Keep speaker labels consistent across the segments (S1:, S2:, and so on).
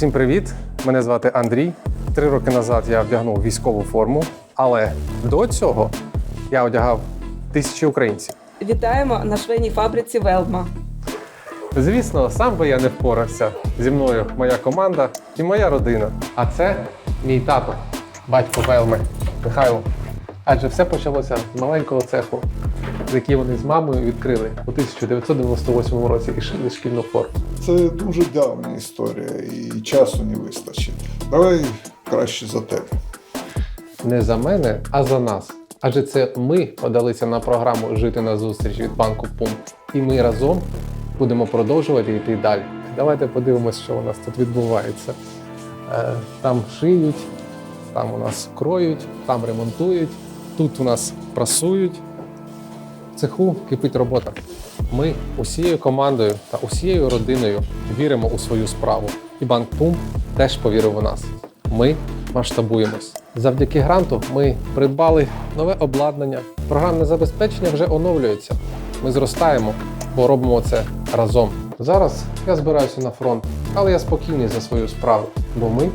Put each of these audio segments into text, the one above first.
S1: Усім привіт! Мене звати Андрій. Три роки назад я вдягнув військову форму, але до цього я одягав тисячі українців.
S2: Вітаємо на швейній фабриці Велма.
S1: Звісно, сам би я не впорався. Зі мною моя команда і моя родина. А це мій тато, батько Велми Михайло. Адже все почалося з маленького цеху, який вони з мамою відкрили у 1998 році і шили шкільну форму.
S3: Це дуже давня історія і часу не вистачить. Давай краще за тебе.
S1: Не за мене, а за нас. Адже це ми подалися на програму Жити на зустріч від банку Пункт. І ми разом будемо продовжувати йти далі. Давайте подивимося, що у нас тут відбувається. Е, Там шиють, там у нас кроють, там ремонтують, тут у нас прасують. В цеху кипить робота. Ми усією командою та усією родиною віримо у свою справу. І банк Пум теж повірив у нас. Ми масштабуємось. Завдяки гранту ми придбали нове обладнання. Програмне забезпечення вже оновлюється. Ми зростаємо, бо робимо це разом. Зараз я збираюся на фронт, але я спокійний за свою справу, бо ми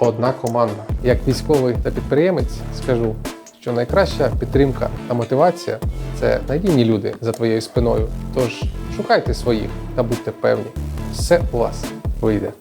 S1: одна команда. Як військовий та підприємець скажу, що найкраща підтримка та мотивація це надійні люди за твоєю спиною. Тож шукайте своїх та будьте певні, все у вас вийде.